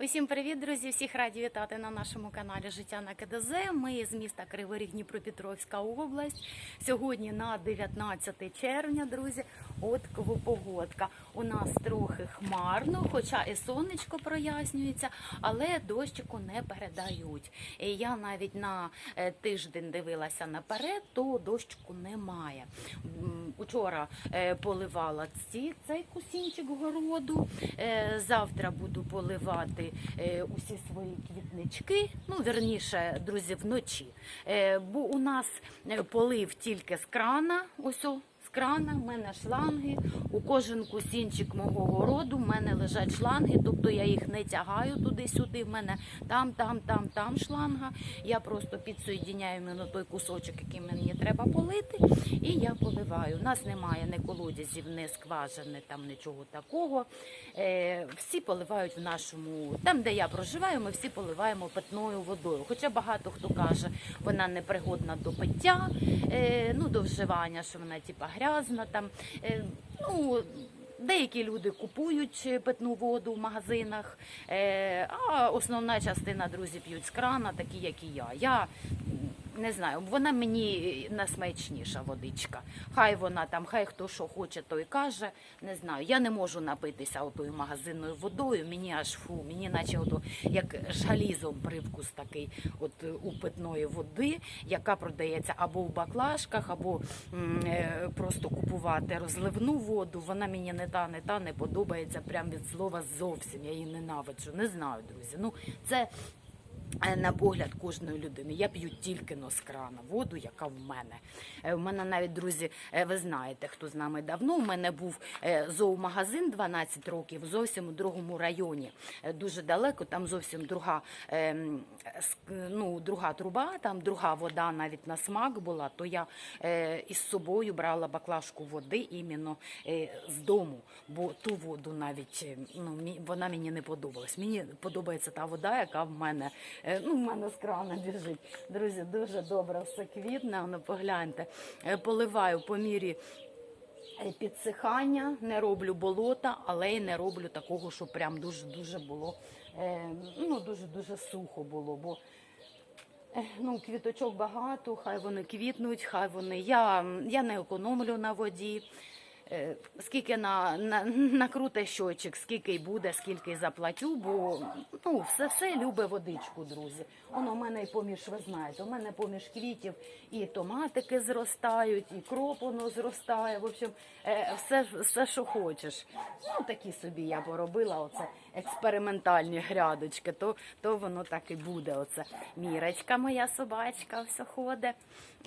Усім привіт, друзі! Всіх раді вітати на нашому каналі Життя на КДЗ. Ми з міста Кривий Ріг, Дніпропетровська область. Сьогодні на 19 червня, друзі. От погодка. У нас трохи хмарно, хоча і сонечко прояснюється, але дощику не передають. Я навіть на е, тиждень дивилася наперед, то дощику немає. Учора е, поливала ці, цей кусінчик городу. Е, Завтра буду поливати усі свої квітнички. Ну, верніше, друзі, вночі. Бо у нас полив тільки з крана. Ось з крана, в мене шланги. У кожен кусінчик мого городу в мене лежать шланги, тобто я їх не тягаю туди-сюди. В мене там, там, там, там шланга. Я просто підсоєдіняю іменно той кусочок, який мені треба полити, і я поливаю. У нас немає ні колодязів, ні скважини, там нічого такого. Е, всі поливають в нашому, там, де я проживаю, ми всі поливаємо питною водою. Хоча багато хто каже, вона непригодна до пиття, е, ну до вживання, що вона типа грязна. Там е, ну деякі люди купують питну воду в магазинах, е, а основна частина друзів п'ють з крана, такі як і я. Я не знаю, вона мені найсмачніша водичка. Хай вона там, хай хто що хоче, той каже. Не знаю. Я не можу напитися отою магазинною водою. Мені аж фу, мені наче ото як жалізом привкус такий от у питної води, яка продається або в баклажках, або м, е, просто купувати розливну воду. Вона мені не та, не та не подобається прям від слова зовсім. Я її ненавиджу. Не знаю, друзі. Ну це. Е, На погляд кожної людини. Я п'ю тільки но з крана воду, яка в мене. Е, У мене навіть друзі, е, ви знаєте, хто з нами давно. У мене був е, зоомагазин 12 років, зовсім у другому районі. Е, Дуже далеко, там зовсім друга, е, ну, друга труба, там друга вода навіть на смак була. То я е, із собою брала баклажку води іменно е, з дому, бо ту воду навіть е, ну, вона мені не подобалась. Мені подобається та вода, яка в мене, е, ну, в мене з крана біжить. Друзі, дуже добре все квітне. Ну, погляньте, Е, поливаю по мірі. е, Підсихання не роблю болота, але й не роблю такого, що прям дуже дуже було е, ну дуже дуже сухо було. Бо Ну, квіточок багато, хай вони квітнуть, хай вони. Я, я не економлю на воді. Е, Скільки на, на, накруте щочик, скільки й буде, скільки й заплатю, бо ну, все, все любе водичку, друзі. Воно у мене і поміж, ви знаєте, у мене поміж квітів і томатики зростають, і кроп воно зростає. В общем, е, все, все, що хочеш. Ну, такі собі я поробила, оце експериментальні грядочки, то, то воно так і буде. Оце мірочка моя собачка, все ходить.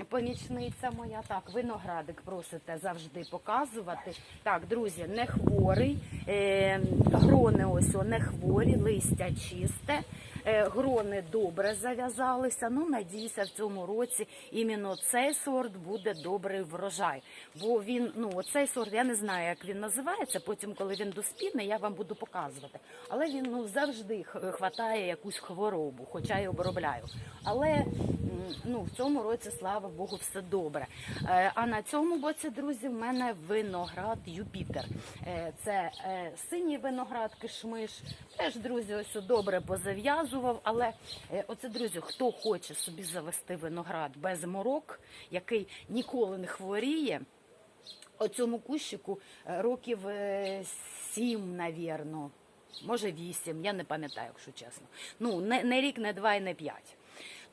Помічниця моя. Так, виноградик просите завжди показувати. Так, друзі, не хворий. Е, грони ось о, не хворі, листя чисте. Е, грони добре зав'язалися. Ну, надіюся, в цьому році іменно цей сорт буде добрий врожай. Бо він, ну, оцей сорт, я не знаю, як він називається. Потім, коли він доспіне, я вам буду показувати. Але він ну завжди хватає якусь хворобу, хоча й обробляю. Але ну, в цьому році, слава Богу, все добре. Е, А на цьому боці, друзі, в мене виноград Юпітер. Е, Це синій виноград кишмиш. Теж, друзі, ось добре позав'язував. Але е, оце, друзі, хто хоче собі завести виноград без морок, який ніколи не хворіє. Оцьому кущику е, років е, сім, навірно, може вісім, я не пам'ятаю, якщо чесно. Ну, не, не рік, не два і не п'ять.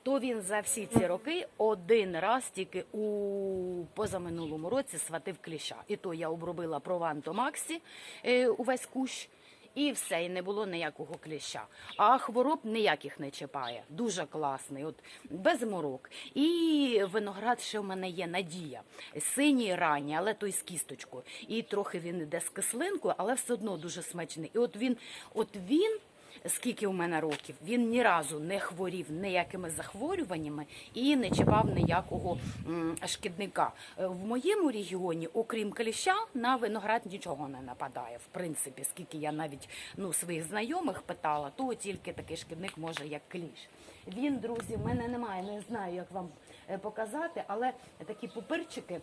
То він за всі ці роки один раз тільки у позаминулому році сватив кліща. І то я обробила прованто Максі е, увесь кущ. І все, і не було ніякого кліща. А хвороб ніяких не чіпає. Дуже класний, от без морок. І виноград ще в мене є надія. Синій ранній, але той з кісточкою. І трохи він іде з кислинкою, але все одно дуже смачний. І от він, от він. Скільки у мене років, він ні разу не хворів ніякими захворюваннями і не чіпав ніякого шкідника. Е, В моєму регіоні, окрім кліща, на виноград нічого не нападає. В принципі, скільки я навіть ну своїх знайомих питала, то тільки такий шкідник може як кліщ. Він, друзі, в мене немає, не знаю, як вам е, показати, але такі пупирчики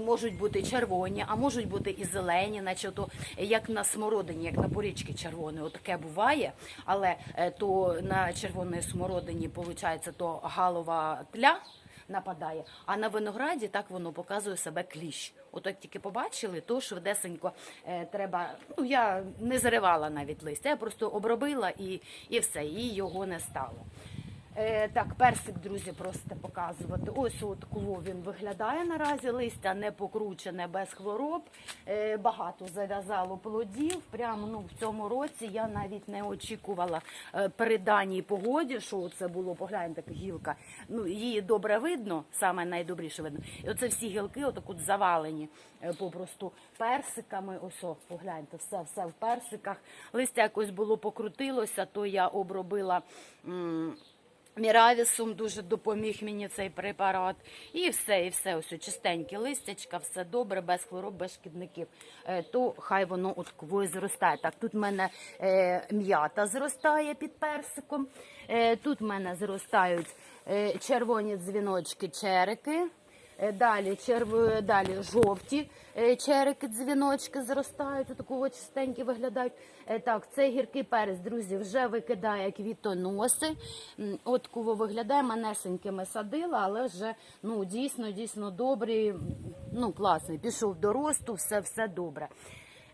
Можуть бути червоні, а можуть бути і зелені, наче то як на смородині, як на порічки червоної. Отаке буває, але е, то на червоної смородині виходить то галова тля нападає, а на винограді так воно показує себе кліщ. От тільки побачили, то швидесенько е, треба. Ну я не заривала навіть листя, я просто обробила і, і все, і його не стало. Е, так, персик, друзі, просто показувати. Ось от кого він виглядає наразі. Листя не покручене без хвороб. Е, багато зав'язало плодів. Прямо ну, в цьому році я навіть не очікувала е, при даній погоді, що це було, погляньте, така гілка. Ну, її добре видно, саме найдобріше видно. І оце всі гілки отак от завалені попросту персиками. Ось, о, погляньте, все, все в персиках. Листя якось було покрутилося, то я обробила. Міравісум дуже допоміг мені цей препарат. І все, і все, ось чистенькі листячка, все добре, без хвороб, без шкідників. Е, то хай воно от квою зростає. Так, тут в мене е, м'ята зростає під персиком. Е, тут в мене зростають червоні дзвіночки, черики. Е, Далі черв... далі жовті е, черики, дзвіночки зростають, отаку чистенькі виглядають. Е, Так, цей гіркий перець, друзі, вже викидає квітоноси. От кого виглядає, манесенькими садила, але вже ну дійсно, дійсно добрий, ну класний. Пішов до росту, все, все добре.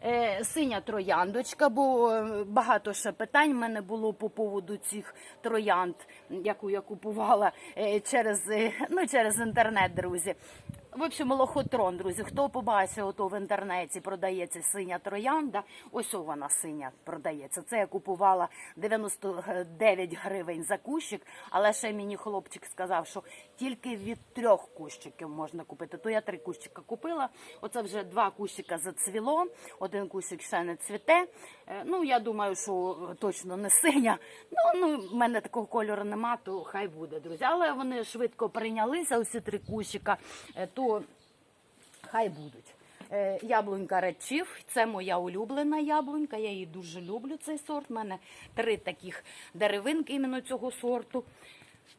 Е, Синя трояндочка, бо е, багато ще питань в мене було по поводу цих троянд, яку я купувала е, через, ну, через інтернет, друзі. В общем, лохотрон, друзі. Хто побачив, ото в інтернеті продається синя троянда. Ось вона синя продається. Це я купувала 99 гривень за кущик, але ще мені хлопчик сказав, що тільки від трьох кущиків можна купити. То я три кущика купила. Оце вже два кущика зацвіло, один кущик ще не цвіте. Е, Ну, я думаю, що точно не синя. Ну, ну, в мене такого кольору нема, то хай буде, друзі. Але вони швидко прийнялися, усі три кущика, е, то хай будуть. Е, Яблунька Редчів, це моя улюблена яблунька. Я її дуже люблю, цей сорт. У мене три таких деревинки іменно цього сорту.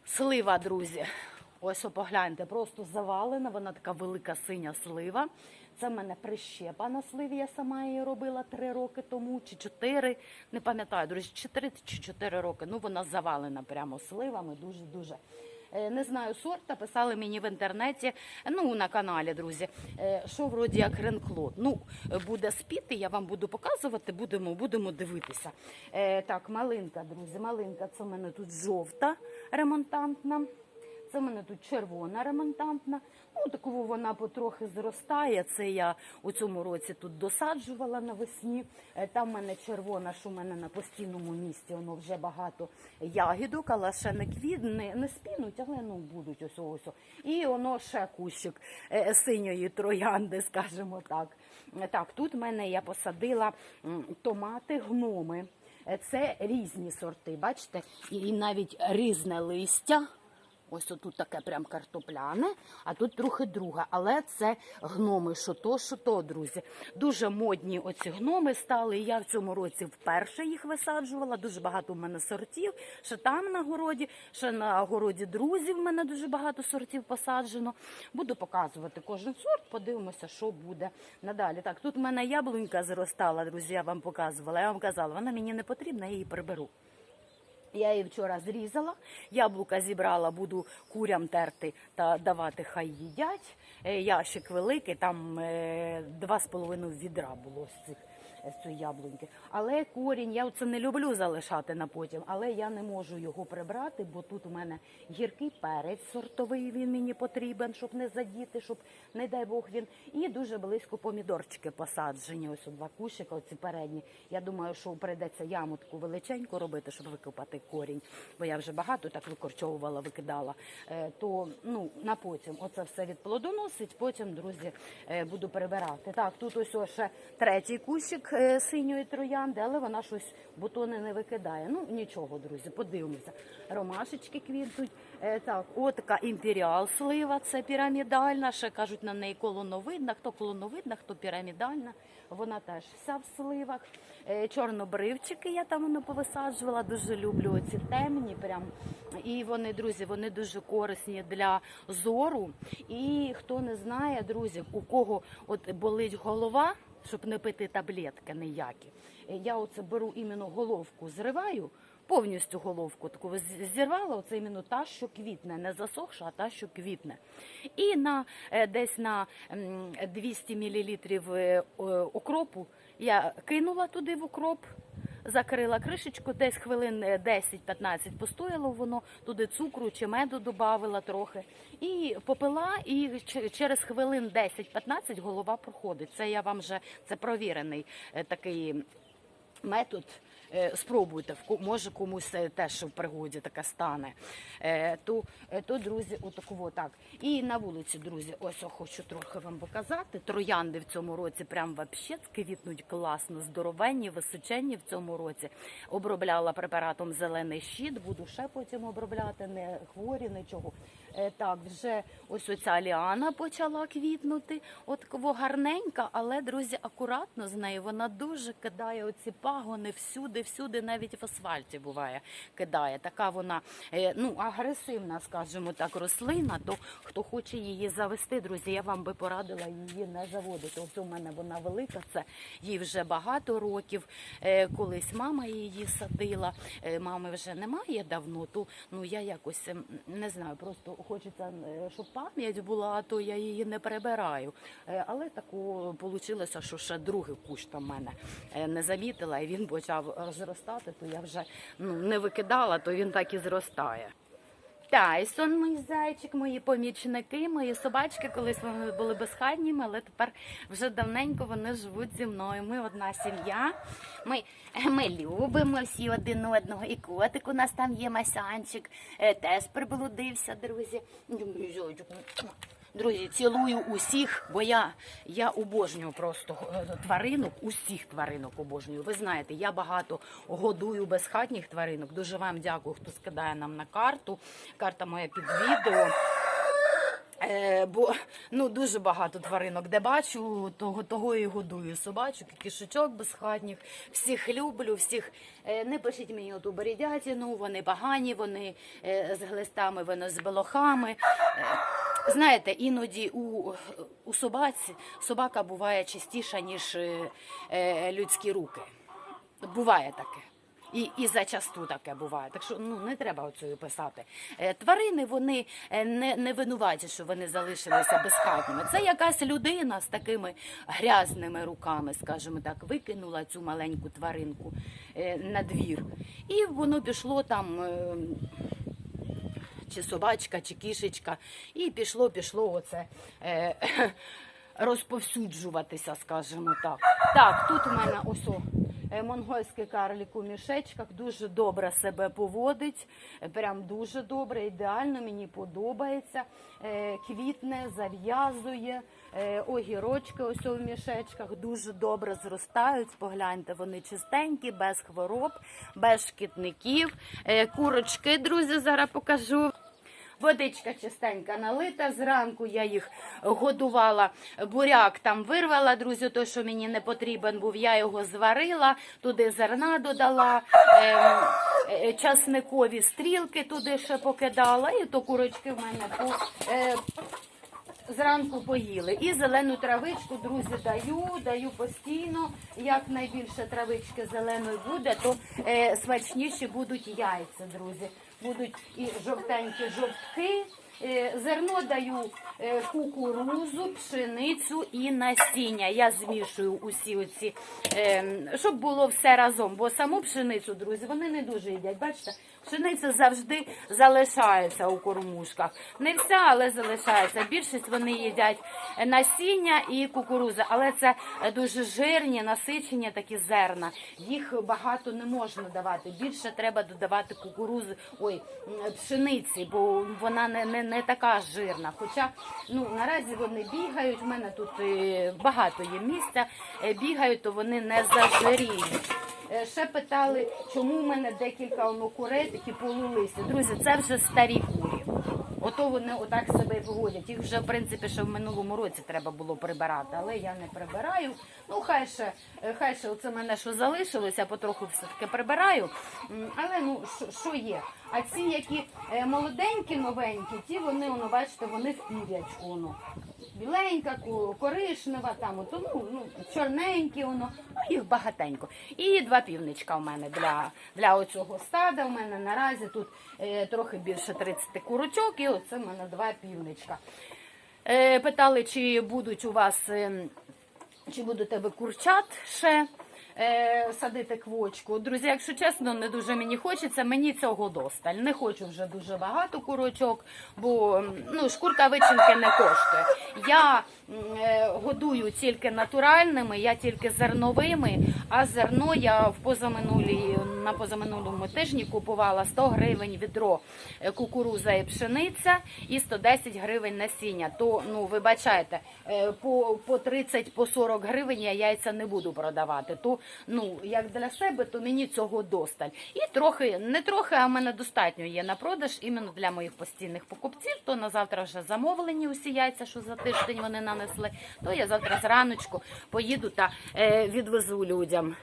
Слива, друзі. Ось погляньте, просто завалена. Вона така велика синя слива. Це в мене прищепа на сливі. Я сама її робила три роки тому чи чотири. Не пам'ятаю, друзі, чотири чи чотири роки. Ну вона завалена прямо сливами. Дуже дуже. Е, Не знаю сорта, писали мені в інтернеті, ну на каналі, друзі, е, що вроді як ренкло. Ну, е, буде спіти, я вам буду показувати, будемо, будемо дивитися. Е, Так, малинка, друзі, малинка, це в мене тут жовта ремонтантна. Це в мене тут червона ремонтантна. Ну, такого вона потрохи зростає. Це я у цьому році тут досаджувала навесні. Е, Там в мене червона, що в мене на постійному місці, воно вже багато ягідок, але ще не квіт, не, не спінуть, але ну будуть ось ось. І воно ще кущик е, синьої троянди, скажімо так. Е, Так, тут в мене я посадила томати, гноми. Це різні сорти, бачите, і навіть різне листя. Ось тут таке прям картопляне, а тут трохи друге. Але це гноми, що то, що то, друзі. Дуже модні оці гноми стали. Я в цьому році вперше їх висаджувала. Дуже багато в мене сортів. Ще там на городі, ще на городі друзів в мене дуже багато сортів посаджено. Буду показувати кожен сорт, подивимося, що буде надалі. Так, тут в мене яблунька зростала, друзі, я вам показувала. Я вам казала, вона мені не потрібна, я її приберу. Я її вчора зрізала, яблука зібрала, буду курям терти та давати, хай їдять. Е, Ящик великий, там е, два з половиною відра було з цих з цієї яблуньки. Але корінь, я це не люблю залишати на потім, але я не можу його прибрати, бо тут у мене гіркий перець сортовий, він мені потрібен, щоб не задіти, щоб, не дай Бог, він. І дуже близько помідорчики посаджені. Ось у два кущика, оці передні. Я думаю, що прийдеться яму таку величеньку робити, щоб викопати корінь. Бо я вже багато так викорчовувала, викидала. Е, то ну, на потім оце все відплодоносить, потім, друзі, е, буду перебирати. Так, тут ось ще третій кущик синьої троянди, але вона щось бутони не викидає. Ну нічого, друзі, подивимося. Ромашечки квітнуть. Е, Так, от така імперіал слива, це пірамідальна. Ще кажуть на неї колоновидна. Хто колоновидна, хто пірамідальна. Вона теж вся в сливах. Е, Чорнобривчики я там воно повисаджувала. Дуже люблю оці темні. Прям і вони, друзі, вони дуже корисні для зору. І хто не знає, друзі, у кого от болить голова, щоб не пити таблетки ніякі. е, Я оце беру іменно головку, зриваю. Повністю головку таку зірвала, оце іменно та, що квітне, не засохша, а та, що квітне. І на е, десь на м, 200 мл окропу я кинула туди в окроп, закрила кришечку, десь хвилин е, 10-15 постояло воно, туди цукру чи меду додавила трохи. І попила, і через хвилин 10-15 голова проходить. Це я вам вже це провірений е, такий метод. Е, Спробуйте, може комусь теж в пригоді таке стане. Е, То, е, то друзі, отаково так. І на вулиці, друзі, ось я хочу трохи вам показати. Троянди в цьому році прям вообще квітнуть класно, здоровенні, височенні в цьому році. Обробляла препаратом зелений щит, буду ще потім обробляти, не хворі, нічого. Е, Так, вже ось оця ліана почала квітнути. От гарненька, але друзі, акуратно з нею. Вона дуже кидає оці пагони всюди, всюди, навіть в асфальті буває, кидає. Така вона е, ну агресивна, скажімо так, рослина. То хто хоче її завести, друзі, я вам би порадила її не заводити. Ось у мене вона велика, це їй вже багато років. Е, Колись мама її садила. Мами вже немає давно. То ну я якось ем, не знаю, просто хочеться, е, щоб пам'ять була, то я її не перебираю. Е, Але таку вийшло, що ще другий кущ там мене е, не замітила, і він почав розростати, то я вже ну, не викидала, то він так і зростає. Тайсон, мій зайчик, мої помічники, мої собачки, колись вони були безхатніми, але тепер вже давненько вони живуть зі мною. Ми одна сім'я. Ми, ми любимо всі один одного. І котик у нас там є масянчик, е, теж приблудився, друзі. Друзі, цілую усіх, бо я, я обожнюю просто е, тваринок, усіх тваринок обожнюю. Ви знаєте, я багато годую безхатніх тваринок. Дуже вам дякую, хто скидає нам на карту. Карта моя під відео. Е, бо ну дуже багато тваринок, де бачу, того того і годую собачок, і кішечок безхатніх. Всіх люблю, всіх е, не пишіть мені оту бередятину, вони погані, вони е, з глистами, вони з белохами. Е, знаєте, іноді у, у собаці собака буває чистіша, ніж е, е, людські руки. Буває таке. І, і зачасту таке буває. Так що ну не треба оцею писати. Е, тварини вони е, не, не винуваті, що вони залишилися безхатніми. Це якась людина з такими грязними руками, скажімо так, викинула цю маленьку тваринку на двір. І воно пішло там. Чи собачка, чи кішечка, і пішло, пішло оце е, розповсюджуватися, скажімо так. Так, тут у мене ось е, монгольський карлик у мішечках дуже добре себе поводить, прям дуже добре, ідеально, мені подобається. Е, Квітне, зав'язує, е, огірочки ось у мішечках дуже добре зростають. Погляньте, вони чистенькі, без хвороб, без шкідників. Курочки, друзі, зараз покажу. Водичка чистенька налита. Зранку я їх годувала. Буряк там вирвала, друзі, той, що мені не потрібен був. Я його зварила, туди зерна додала, ем, е, часникові стрілки туди ще покидала. І то курочки в мене по, е, зранку поїли. І зелену травичку, друзі, даю, даю постійно. Як найбільше травички зеленої буде, то е, смачніші будуть яйця, друзі. Будуть і жовтенькі жовтки. Е, Зерно даю кукурузу, пшеницю і насіння. Я змішую усі оці, е, щоб було все разом. Бо саму пшеницю, друзі, вони не дуже їдять. Бачите, пшениця завжди залишається у кормушках. Не вся, але залишається. Більшість вони їдять насіння і кукуруза, але це дуже жирні, насичені такі зерна. Їх багато не можна давати. Більше треба додавати кукурузи, ой, пшениці, бо вона не, не, не така жирна. Хоча ну наразі вони бігають. в мене тут е, багато є місця. е, Бігають, то вони не зажиріють. Е, Ще питали, чому в мене декілька воно курей такі полулися. Друзі, це вже старі курі. Ото вони отак себе і поводять. Їх вже в принципі ще в минулому році треба було прибирати, але я не прибираю. Ну хай ще, е, хай ще оце мене що залишилося, потроху все таки прибираю. Але ну що- є? А ці, які е, молоденькі, новенькі, ті вони, воно, бачите, вони в пірячку. Біленька, коришнева, там ото, ну, ну, чорненьке воно, ну, їх багатенько. І два півничка в мене для, для оцього стада. У мене наразі тут е, трохи більше 30 курочок, і оце в мене два півничка. Е, питали, чи будуть у вас, Е, чи будете ви курчат ще е, садити квочку. Друзі, якщо чесно, не дуже мені хочеться, мені цього досталь. Не хочу вже дуже багато курочок, бо ну, шкурка вичинки не коштує. Я е, годую тільки натуральними, я тільки зерновими, а зерно я в позаминулій, на позаминулому тижні купувала 100 гривень відро е, кукуруза і пшениця і 110 гривень насіння. То ну вибачайте, е, по, по 30 по 40 гривень я яйця не буду продавати. То ну як для себе, то мені цього досталь. І трохи, не трохи, а в мене достатньо є на продаж іменно для моїх постійних покупців. То на завтра вже замовлені усі яйця, що за тиждень вони нанесли. То я завтра зраночку поїду та е, відвезу людям.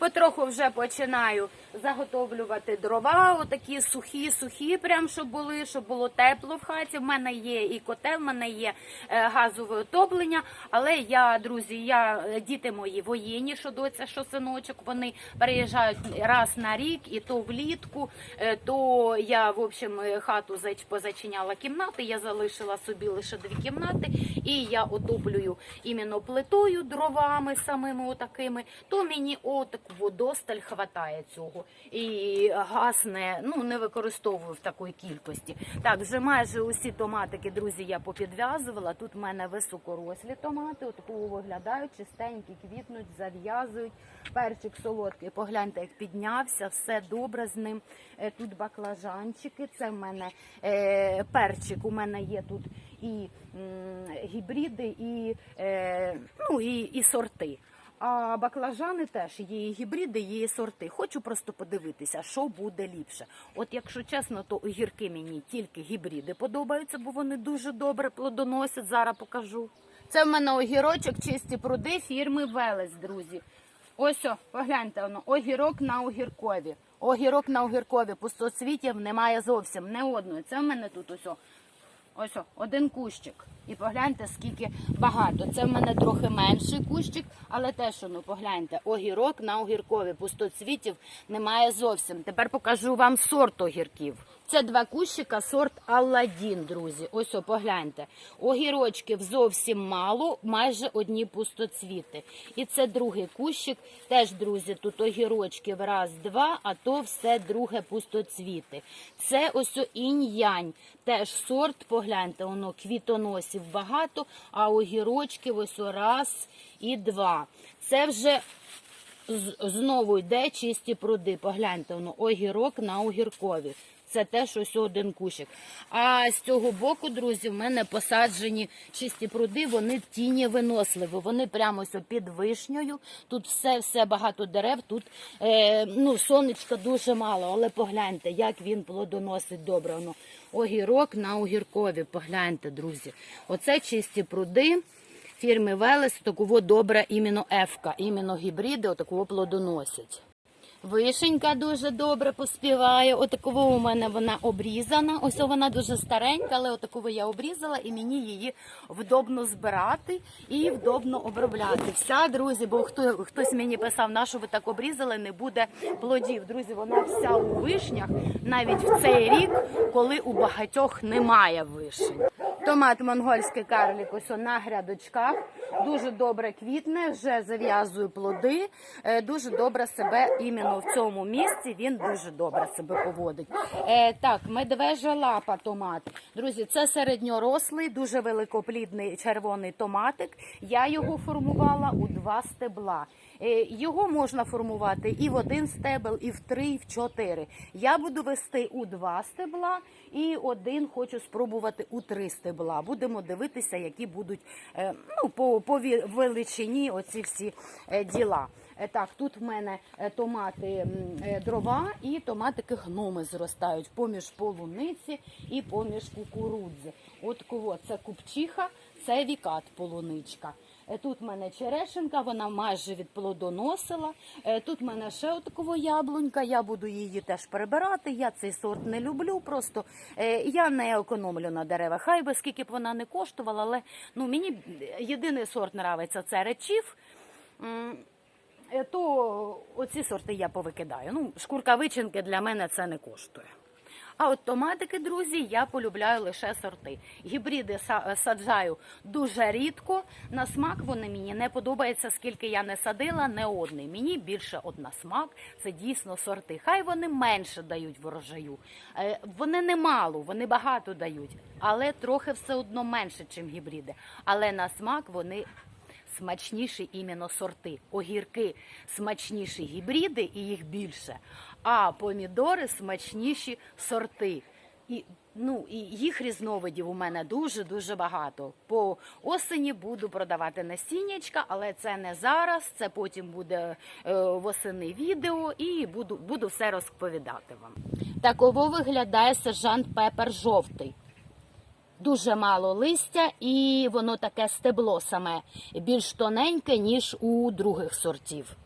Потроху вже починаю заготовлювати дрова, отакі сухі, сухі, прям щоб були, щоб було тепло в хаті. В мене є і котел, в мене є е, газове отоплення. Але я, друзі, я е, діти мої воєнні, що доця, що синочок, вони переїжджають раз на рік, і то влітку. Е, То я, в общем, хату позачиняла кімнати. Я залишила собі лише дві кімнати, і я отоплюю іменно плитою, дровами самими отакими. То мені отак водосталь хватає цього. І газ не, ну, не використовую в такої кількості. Так, вже майже усі томатики, друзі, я попідв'язувала. Тут в мене високорослі томати, отакого виглядають, чистенькі, квітнуть, зав'язують. Перчик солодкий, погляньте, як піднявся, все добре з ним. Е, Тут баклажанчики, це в мене е, перчик. У мене є тут і гібриди, і, е, ну, і, і сорти. А баклажани теж є і гібриди, є і сорти. Хочу просто подивитися, що буде ліпше. От якщо чесно, то огірки мені тільки гібриди подобаються, бо вони дуже добре плодоносять. Зараз покажу. Це в мене огірочок, чисті пруди фірми Велес, друзі. Ось, о, погляньте, воно, огірок на огіркові. Огірок на огіркові. Пустоцвітів немає зовсім, не одної. Це в мене тут ось. о. Ось один кущик. І погляньте, скільки багато. Це в мене трохи менший кущик, але теж, ну погляньте, огірок на огіркові. Пустоцвітів немає зовсім. Тепер покажу вам сорт огірків. Це два кущика, сорт Алладін, друзі. Ось о, погляньте. Огірочків зовсім мало, майже одні пустоцвіти. І це другий кущик. Теж, друзі, тут огірочків раз, два, а то все друге пустоцвіти. Це ось інь-янь. Теж сорт, погляньте, воно квітоносів багато, а огірочків ось о раз і два. Це вже знову йде чисті пруди. Погляньте, воно огірок на огіркові. Це теж ось один кущик. А з цього боку, друзі, в мене посаджені чисті пруди, вони тіні виносливі. Вони прямо ось під вишнею. Тут все, все багато дерев. Тут е, ну, сонечка дуже мало, але погляньте, як він плодоносить добре. Воно огірок на огіркові. Погляньте, друзі. Оце чисті пруди фірми Велес такого добре іменно Ефка, іменно гібриди отакого плодоносять. Вишенька дуже добре поспіває. Отакого у мене вона обрізана. Ось вона дуже старенька, але отакову я обрізала і мені її вдобно збирати і вдобно обробляти. Вся, друзі, бо хто хтось мені писав, на що ви так обрізали, не буде плодів. Друзі, вона вся у вишнях, навіть в цей рік, коли у багатьох немає вишень. Томат монгольський карлік ось на грядочках. Дуже добре квітне, вже зав'язує плоди. Е, Дуже добре себе іменно в цьому місці. Він дуже добре себе поводить. Е, так, медвежа лапа томат. Друзі, це середньорослий, дуже великоплідний червоний томатик. Я його формувала у два стебла. Е, Його можна формувати і в один стебел, і в три, і в чотири. Я буду вести у два стебла, і один хочу спробувати у три стебла. Будемо дивитися, які будуть е, ну, по, по величині оці всі е, діла. Так, тут в мене томати дрова і томатики гноми зростають поміж полуниці і поміж кукурудзи. От кого це купчиха, це вікат полуничка. Е, Тут в мене черешенка, вона майже відплодоносила. Е, Тут в мене ще отакого яблунька. Я буду її теж перебирати. Я цей сорт не люблю. Просто е, я не економлю на деревах. Хай би скільки б вона не коштувала, але ну мені єдиний сорт нравиться це речів. То оці сорти я повикидаю. Ну, шкурка вичинки для мене це не коштує. А от томатики, друзі, я полюбляю лише сорти. Гібриди са- саджаю дуже рідко. На смак вони мені не подобаються, скільки я не садила, не одний. Мені більше от на смак це дійсно сорти. Хай вони менше дають врожаю. Е, Вони не мало, вони багато дають, але трохи все одно менше, ніж гібриди. Але на смак вони смачніші іменно сорти. Огірки смачніші гібриди і їх більше. А помідори смачніші сорти. І ну і їх різновидів у мене дуже дуже багато. По осені буду продавати насіннячка, але це не зараз. Це потім буде е, восени відео, і буду, буду все розповідати вам. Таково виглядає сержант пепер жовтий. Дуже мало листя, і воно таке стебло саме більш тоненьке, ніж у других сортів.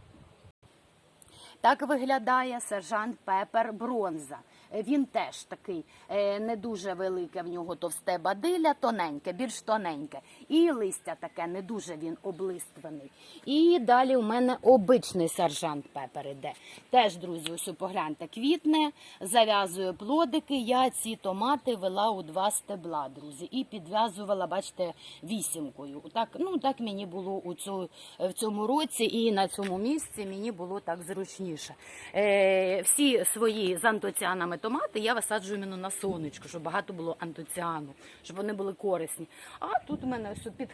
Так виглядає сержант Пепер бронза. Він теж такий е, не дуже велике в нього товсте бадиля, тоненьке, більш тоненьке. І листя таке не дуже він облистваний. І далі у мене обичний сержант Пепер іде. Теж, друзі, ось погляньте, квітне, зав'язує плодики. Я ці томати вела у два стебла, друзі, і підв'язувала, бачите, вісімкою. Так, ну так мені було у цю, в цьому році і на цьому місці мені було так зручніше. Е, всі свої з антоціанами томати я висаджую на сонечку, щоб багато було антоціану, щоб вони були корисні. А тут у мене під,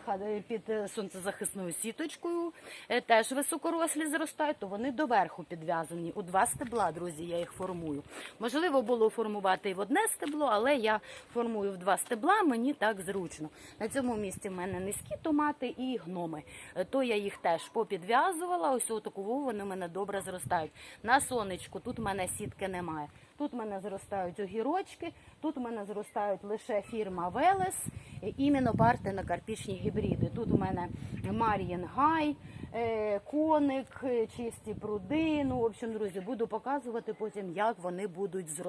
під е, сонцезахисною сіточкою е, теж високорослі зростають, то вони доверху підв'язані. У два стебла, друзі, я їх формую. Можливо, було формувати і в одне стебло, але я формую в два стебла, мені так зручно. На цьому місці в мене низькі томати і гноми. Е, То я їх теж попідв'язувала. Ось отаково вони в мене добре зростають. На сонечку тут в мене сітки немає. Тут в мене зростають огірочки, тут в мене зростають лише фірма Велес, іменно іменно на карпічні гібриди. Тут у мене Мар'їн Гай, е, коник, е, чисті пруди. Ну, в общем, друзі, буду показувати потім, як вони будуть зростати.